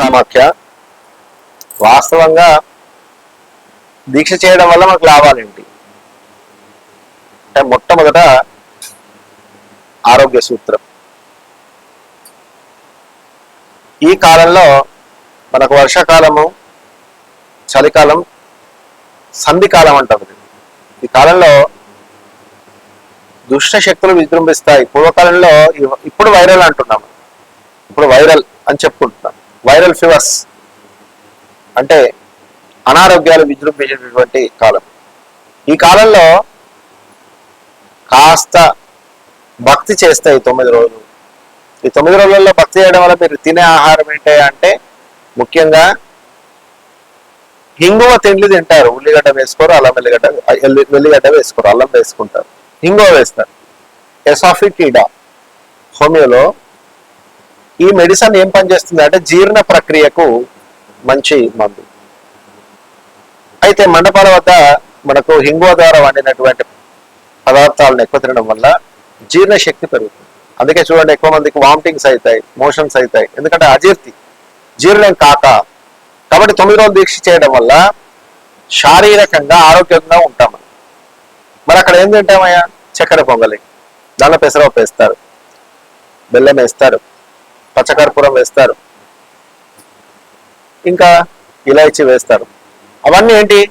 కామాఖ్య వాస్తవంగా దీక్ష చేయడం వల్ల మనకు లాభాలేంటి అంటే మొట్టమొదట ఆరోగ్య సూత్రం. ఈ కాలంలో మనకు వర్షాకాలము చలికాలం సంధికాలం అంటారు ఈ కాలంలో దుష్ట శక్తులు విజృంభిస్తాయి. పూర్వకాలంలో ఇప్పుడు వైరల్ అంటున్నాము ఇప్పుడు వైరల్ అని చెప్పుకుంటున్నాం. వైరల్ ఫీవర్స్ అంటే అనారోగ్యాలు విజృంభించేటటువంటి కాలం. ఈ కాలంలో కాస్త భక్తి చేస్తాయి ఈ తొమ్మిది రోజులు. ఈ తొమ్మిది రోజుల్లో భక్తి చేయడం వల్ల మీరు తినే ఆహారం ఏంటి అంటే ముఖ్యంగా హింగువ తిండ్లు తింటారు. ఉల్లిగడ్డ వేసుకోరు అల్లం వెల్లిగడ్డ వెల్లిగడ్డ వేసుకోరు అల్లం వేసుకుంటారు. హింగువ వేస్తారు. ఎసాఫిటీడా హోమియోలో ఈ మెడిసిన్ ఏం పనిచేస్తుంది అంటే జీర్ణ ప్రక్రియకు మంచి మందు. అయితే మండపాల వద్ద మనకు హింగువ ద్వారా వండినటువంటి పదార్థాలను ఎక్కువ తినడం వల్ల జీర్ణ శక్తి పెరుగుతుంది. అందుకే చూడండి ఎక్కువ మందికి వామిటింగ్స్ అవుతాయి మోషన్స్ అవుతాయి. ఎందుకంటే అజీర్తి జీర్ణం కాక కాబట్టి తొమ్మిది రోజులు దీక్ష చేయడం వల్ల శారీరకంగా ఆరోగ్యంగా ఉంటాం మరి అక్కడ ఏం తింటామయ్యా? చక్కెర పొంగలి. దానిలో పెసరపప్పు వేస్తారు బెల్లం వేస్తారు. పచ్చకర్పూరం వేస్తారు. ఇంకా ఇలాచి వేస్తారు. అవన్నీ ఏంటి?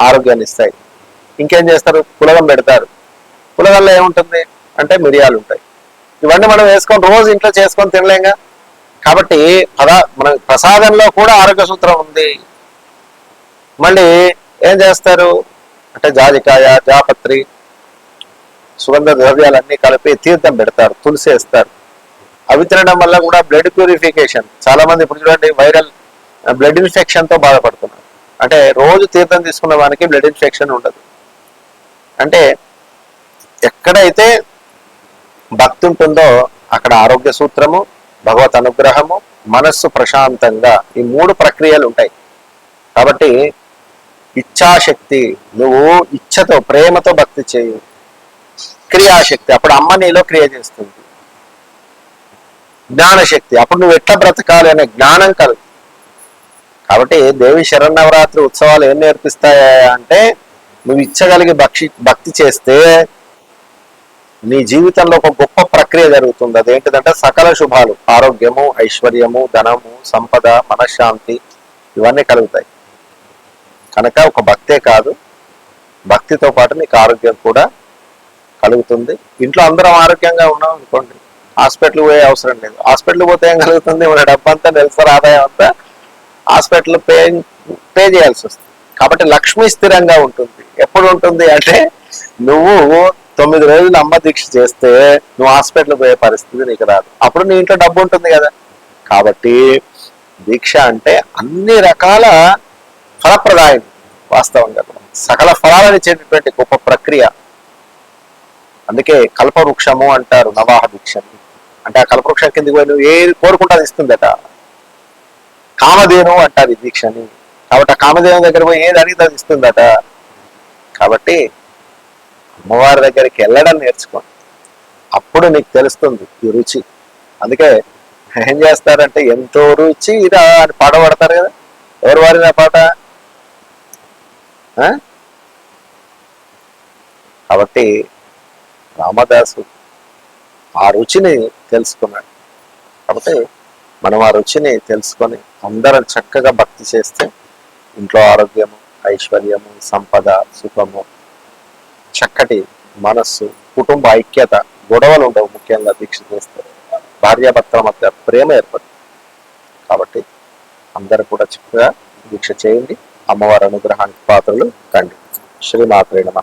ఆరోగ్యాన్ని ఇస్తాయి. ఇంకేం చేస్తారు? పులగం పెడతారు. పులగంలో ఏముంటుంది? అంటే మిరియాలు ఉంటాయి. ఇవన్నీ మనం వేసుకొని రోజు ఇంట్లో చేసుకొని తినలేంగా? కాబట్టి పదా మన ప్రసాదంలో కూడా ఆరోగ్య సూత్రం ఉంది. మళ్ళీ ఏం చేస్తారు? అంటే జాజికాయ జాపత్రి సుగంధ ద్రవ్యాలన్నీ కలిపి తీర్థం పెడతారు. తులసి వేస్తారు. అవి తినడం వల్ల కూడా బ్లడ్ ప్యూరిఫికేషన్ చాలా మంది ఇప్పుడు చూడండి వైరల్ బ్లడ్ ఇన్ఫెక్షన్తో బాధపడుతున్నారు. అంటే రోజు తీర్థం తీసుకున్న వానికి బ్లడ్ ఇన్ఫెక్షన్ ఉండదు. అంటే ఎక్కడైతే భక్తి ఉంటుందో అక్కడ ఆరోగ్య సూత్రము భగవత్ అనుగ్రహము మనస్సు ప్రశాంతంగా ఈ మూడు ప్రక్రియలు ఉంటాయి. కాబట్టి ఇచ్ఛాశక్తి నువ్వు ఇచ్ఛతో ప్రేమతో భక్తి చేయు. క్రియాశక్తి అప్పుడు అమ్మ నీలో క్రియ చేస్తుంది. జ్ఞానశక్తి. అప్పుడు నువ్వు ఎట్లా బ్రతకాలి అనే జ్ఞానం కలుగు కాబట్టి దేవి శరన్నవరాత్రి ఉత్సవాలు ఏం నేర్పిస్తాయా అంటే నువ్వు ఇచ్చగలిగి భక్షి భక్తి చేస్తే నీ జీవితంలో ఒక గొప్ప ప్రక్రియ జరుగుతుంది. అదేంటిదంటే సకల శుభాలు ఆరోగ్యము ఐశ్వర్యము ధనము సంపద మనశ్శాంతి ఇవన్నీ కలుగుతాయి. కనుక ఒక భక్తే కాదు భక్తితో పాటు నీకు ఆరోగ్యం కూడా కలుగుతుంది. ఇంట్లో అందరం ఆరోగ్యంగా ఉన్నాం అనుకోండి. హాస్పిటల్ పోయే అవసరం లేదు. హాస్పిటల్ పోతే ఏం కలుగుతుంది? మన డబ్బంతా నెలసరి ఆదాయం అంతా హాస్పిటల్ పే పే చేయాల్సి వస్తుంది. కాబట్టి లక్ష్మి స్థిరంగా ఉంటుంది. ఎప్పుడు ఉంటుంది అంటే నువ్వు తొమ్మిది రోజులు అమ్మ దీక్ష చేస్తే నువ్వు హాస్పిటల్ పోయే పరిస్థితి నీకు రాదు. అప్పుడు నీ ఇంట్లో డబ్బు ఉంటుంది కదా. కాబట్టి దీక్ష అంటే అన్ని రకాల ఫలప్రదాయం వాస్తవంగా కూడా. సకల ఫలాలను ఇచ్చేటటువంటి గొప్ప ప్రక్రియ. అందుకే కల్పవృక్షము అంటారు నవాహ దీక్షని. అంటే ఆ కల్పవృక్షం కిందకి పోయి నువ్వు ఏది కోరుకుంటా ఇస్తుందట. కామధేను అంటారు ఈ దీక్షని కాబట్టి ఆ కామధేను దగ్గర పోయి ఏది అడిగితే అది ఇస్తుందట. కాబట్టి అమ్మవారి దగ్గరికి వెళ్ళడం నేర్చుకోండి. అప్పుడు నీకు తెలుస్తుంది ఈ రుచి. అందుకే ఏం చేస్తారంటే ఎంతో రుచి ఇదా అని పాట పడతారు కదా. ఎవరు వారిన పాట? ఆ? కాబట్టి రామదాసు ఆ రుచిని తెలుసుకున్నాడు. కాబట్టి మనం ఆ రుచిని తెలుసుకొని అందరం చక్కగా భక్తి చేస్తే ఇంట్లో ఆరోగ్యము ఐశ్వర్యము సంపద సుఖము చక్కటి మనస్సు కుటుంబ ఐక్యత గొడవలు ఉండవు ముఖ్యంగా దీక్ష చేస్తే. భార్యాభర్తల మధ్య ప్రేమ ఏర్పడుతుంది. కాబట్టి అందరూ కూడా చక్కగా దీక్ష చేయండి. అమ్మవారి అనుగ్రహానికి పాత్రలు కండి. శ్రీమాత్రే నమ.